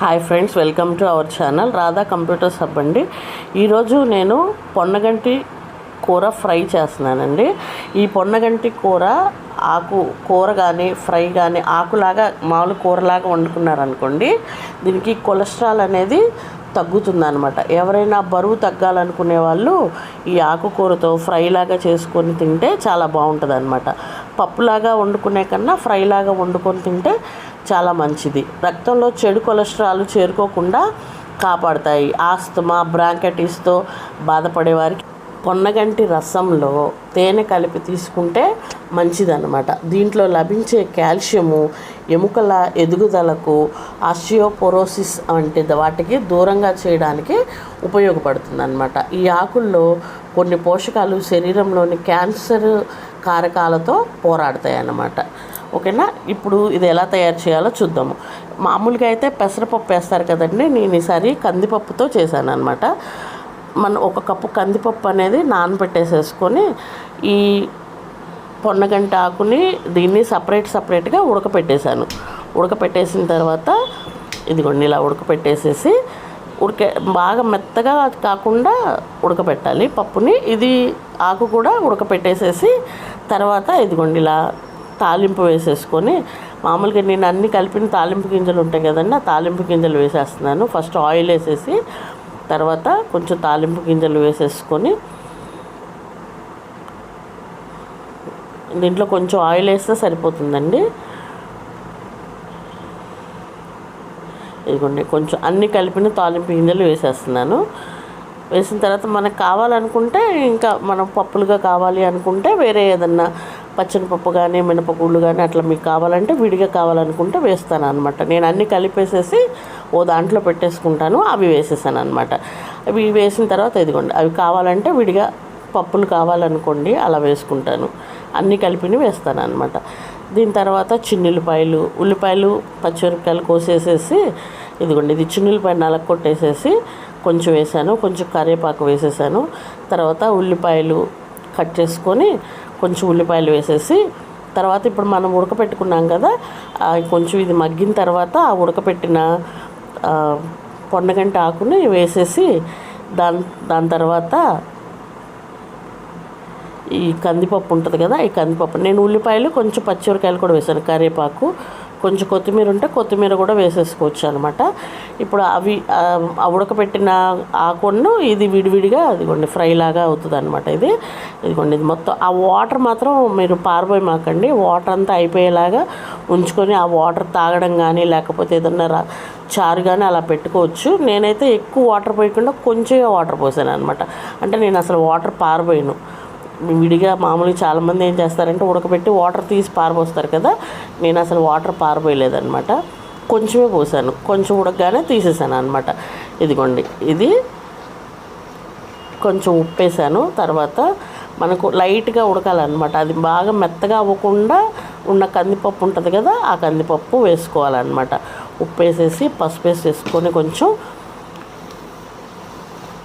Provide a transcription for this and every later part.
Hi friends welcome to our channel Radha computers hub అండి. ఈరోజు నేను పొన్నగంటి కూర ఫ్రై చేస్తున్నానండి. ఈ పొన్నగంటి కూర ఆకు కూర కానీ ఫ్రై కానీ ఆకులాగా మామూలు కూరలాగా వండుకున్నారనుకోండి దీనికి కొలెస్ట్రాల్ అనేది తగ్గుతుందనమాట ఎవరైనా బరువు తగ్గాలనుకునే వాళ్ళు ఈ ఆకుకూరతో ఫ్రైలాగా చేసుకొని తింటే చాలా బాగుంటుంది అనమాట పప్పులాగా వండుకునే కన్నా ఫ్రైలాగా వండుకొని తింటే చాలా మంచిది. రక్తంలో చెడు కొలెస్ట్రాల్ చేరుకోకుండా కాపాడతాయి. ఆస్తమా బ్రాంకటిస్తో బాధపడే వారికి పొన్నగంటి రసంలో తేనె కలిపి తీసుకుంటే మంచిదన్నమాట. దీంట్లో లభించే కాల్షియము ఎముకల ఎదుగుదలకు ఆస్టియోపోరోసిస్ వంటి వాటికి దూరంగా చేయడానికి ఉపయోగపడుతుంది అనమాట ఈ ఆకుల్లో కొన్ని పోషకాలు శరీరంలోని క్యాన్సర్ కారకాలతో పోరాడతాయి అన్నమాట ఓకేనా? ఇప్పుడు ఇది ఎలా తయారు చేయాలో చూద్దాము. మామూలుగా అయితే పెసరపప్పు వేస్తారు కదండి. నేను ఈసారి కందిపప్పుతో చేశాను అనమాట మనం ఒక కప్పు కందిపప్పు అనేది నానబెట్టేసేసుకొని ఈ పొన్నగంట ఆకుని దీన్ని సపరేట్ సపరేట్గా ఉడకపెట్టేశాను. ఉడకపెట్టేసిన తర్వాత ఇదిగోండి ఇలా ఉడకపెట్టేసేసి ఉడక బాగా మెత్తగా కాకుండా ఉడకపెట్టాలి పప్పుని. ఇది ఆకు కూడా ఉడకపెట్టేసేసి తర్వాత ఇదిగోండి ఇలా తాలింపు వేసేసుకొని మామూలుగా నేను అన్ని కలిపిన తాలింపు గింజలు ఉంటాయి కదండి ఆ తాలింపు గింజలు వేసేస్తున్నాను. ఫస్ట్ ఆయిల్ వేసేసి తర్వాత కొంచెం తాలింపు గింజలు వేసేసుకొని దీంట్లో కొంచెం ఆయిల్ వేస్తే సరిపోతుందండి. ఇదిగోండి కొంచెం అన్ని కలిపిన తాలింపు గింజలు వేసేస్తున్నాను. వేసిన తర్వాత మనకు కావాలనుకుంటే ఇంకా మనం పప్పులుగా కావాలి అనుకుంటే వేరే ఏదన్నా పచ్చనిపప్పు కానీ మినపగుళ్ళు కానీ అట్లా మీకు కావాలంటే విడిగా కావాలనుకుంటే వేస్తాను అనమాట నేను అన్ని కలిపేసేసి ఓ దాంట్లో పెట్టేసుకుంటాను అవి వేసేసాను అనమాట అవి వేసిన తర్వాత ఇదిగోండి అవి కావాలంటే విడిగా పప్పులు కావాలనుకోండి అలా వేసుకుంటాను. అన్ని కలిపిని వేస్తాను అనమాట దీని తర్వాత చిన్నుల్లిపాయలు ఉల్లిపాయలు పచ్చిమిరపకాయలు కోసేసేసి ఇదిగోండి ఇది చిన్నుల్లిపాయ నలగ కొట్టేసేసి కొంచెం వేసాను కొంచెం కరివేపాకు వేసేసాను. తర్వాత ఉల్లిపాయలు కట్ చేసుకొని కొంచెం ఉల్లిపాయలు వేసేసి తర్వాత ఇప్పుడు మనం ఉడకపెట్టుకున్నాం కదా కొంచెం ఇది మగ్గిన తర్వాత ఆ ఉడకపెట్టిన ఆ, పొన్నగంట ఆకుని వేసేసి దాని దాని తర్వాత ఈ కందిపప్పు ఉంటుంది కదా ఈ కందిపప్పు. నేను ఉల్లిపాయలు కొంచెం పచ్చిమిరకాయలు కూడా వేసాను కరివేపాకు కొంచెం కొత్తిమీర ఉంటే కొత్తిమీర కూడా వేసేసుకోవచ్చు అనమాట ఇప్పుడు అవి ఆ, ఆ ఉడకపెట్టిన ఆకును ఇది విడివిడిగా ఇదిగోండి ఫ్రై లాగా అవుతుంది అనమాట ఇది. ఇదిగోండి ఇది మొత్తం ఆ వాటర్ మాత్రం మీరు పారిపోయి మాకండి. వాటర్ అంతా అయిపోయేలాగా ఉంచుకొని ఆ వాటర్ తాగడం కానీ లేకపోతే ఏదన్నా రా చారు కానీ అలా పెట్టుకోవచ్చు. నేనైతే ఎక్కువ వాటర్ పోయకుండా కొంచెంగా వాటర్ పోసాను అనమాట అంటే నేను అసలు వాటర్ పారబోయను. విడిగా మామూలుగా చాలామంది ఏం చేస్తారంటే ఉడకబెట్టి వాటర్ తీసి పారబోస్తారు కదా. నేను అసలు వాటర్ పారబోయలేదనమాట కొంచెమే పోసాను. కొంచెం ఉడకగానే తీసేసాను అనమాట ఇదిగోండి. ఇది కొంచెం ఉప్పు వేసాను తర్వాత మనకు లైట్గా ఉడకాలన్నమాట. అది బాగా మెత్తగా అవ్వకుండా ఉన్న కందిపప్పు ఉంటుంది కదా ఆ కందిపప్పు వేసుకోవాలన్నమాట. ఉప్పు వేసేసి పసుపు వేసేసుకొని కొంచెం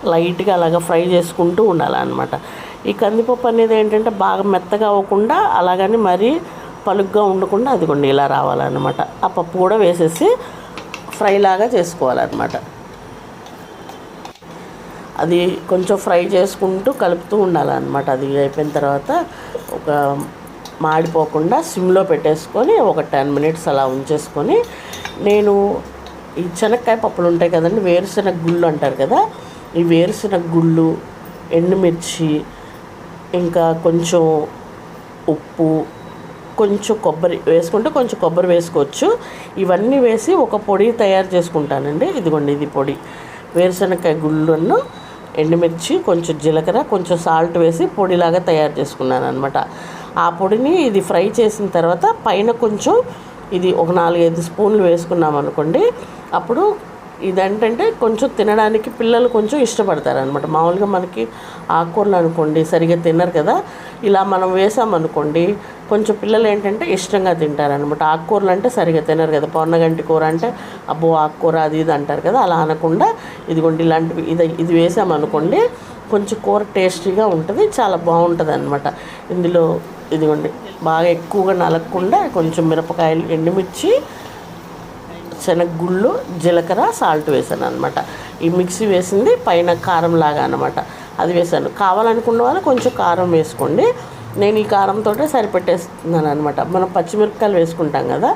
లైట్గా అలాగ ఫ్రై చేసుకుంటూ ఉండాలన్నమాట. ఈ కందిపప్పు అనేది ఏంటంటే బాగా మెత్తగా అవ్వకుండా అలాగని మరీ పలుగ్గా ఉండకుండా అది కొన్ని ఇలా రావాలన్నమాట. ఆ పప్పు కూడా వేసేసి ఫ్రై లాగా చేసుకోవాలన్నమాట. అది కొంచెం ఫ్రై చేసుకుంటూ కలుపుతూ ఉండాలన్నమాట. అది అయిపోయిన తర్వాత ఒక మాడిపోకుండా సిమ్లో పెట్టేసుకొని ఒక టెన్ మినిట్స్ అలా ఉంచేసుకొని నేను ఈ శనక్కాయ పప్పులు ఉంటాయి కదండి వేరుశనగ గుళ్ళు అంటారు కదా ఈ వేరుశనగ గుళ్ళు ఎండుమిర్చి ఇంకా కొంచెం ఉప్పు కొంచెం కొబ్బరి వేసుకుంటే కొంచెం కొబ్బరి వేసుకోవచ్చు. ఇవన్నీ వేసి ఒక పొడి తయారు చేసుకుంటానండి. ఇదిగోండి ఇది పొడి. వేరుశనగకాయ గుళ్ళను ఎండుమిర్చి కొంచెం జీలకర్ర కొంచెం సాల్ట్ వేసి పొడిలాగా తయారు చేసుకున్నాను అనమాట ఆ పొడిని ఇది ఫ్రై చేసిన తర్వాత పైన కొంచెం ఇది ఒక నాలుగైదు స్పూన్లు వేసుకున్నాం అనుకోండి అప్పుడు ఇదేంటంటే కొంచెం తినడానికి పిల్లలు కొంచెం ఇష్టపడతారు అనమాట మామూలుగా మనకి ఆకుకూరలు అనుకోండి సరిగా తినరు కదా. ఇలా మనం వేసామనుకోండి కొంచెం పిల్లలు ఏంటంటే ఇష్టంగా తింటారనమాట ఆకుకూరలు అంటే సరిగా తినరు కదా. పొన్నగంటి కూర అంటే అబ్బో ఆకుకూర అది ఇది అంటారు కదా. అలా అనకుండా ఇదిగోండి ఇలాంటివి ఇది ఇది వేసామనుకోండి కొంచెం కూర టేస్టీగా ఉంటుంది చాలా బాగుంటుంది అనమాట ఇందులో ఇదిగోండి బాగా ఎక్కువగా నలగకుండా కొంచెం మిరపకాయలు ఎండుమిర్చి శనగగుళ్ళు జీలకర్ర సాల్ట్ వేసాను అనమాట ఈ మిక్సీ వేసింది పైన కారం లాగా అనమాట అది వేసాను కావాలనుకున్న వాళ్ళు కొంచెం కారం వేసుకోండి. నేను ఈ కారంతో సరిపెట్టేస్తున్నాను అనమాట మనం పచ్చిమిరపకాయలు వేసుకుంటాం కదా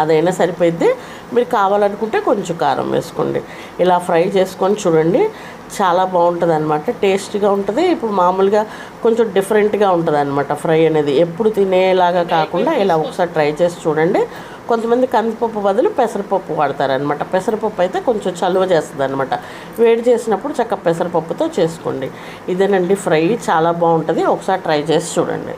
అదైనా సరిపోద్ది మీరు కావాలనుకుంటే కొంచెం కారం వేసుకోండి. ఇలా ఫ్రై చేసుకొని చూడండి. చాలా బాగుంటుంది అనమాట టేస్ట్గా ఉంటుంది. ఇప్పుడు మామూలుగా కొంచెం డిఫరెంట్గా ఉంటుంది అనమాట ఫ్రై అనేది. ఎప్పుడు తినేలాగా కాకుండా ఇలా ఒకసారి ట్రై చేసి చూడండి. కొంతమంది కందిపప్పు బదులు పెసరపప్పు వాడతారనమాట పెసరపప్పు అయితే కొంచెం చలువ చేస్తుంది అనమాట వేడి చేసినప్పుడు చక్క పెసరపప్పుతో చేసుకోండి. ఇదేనండి ఫ్రై చాలా బాగుంటుంది. ఒకసారి ట్రై చేసి చూడండి.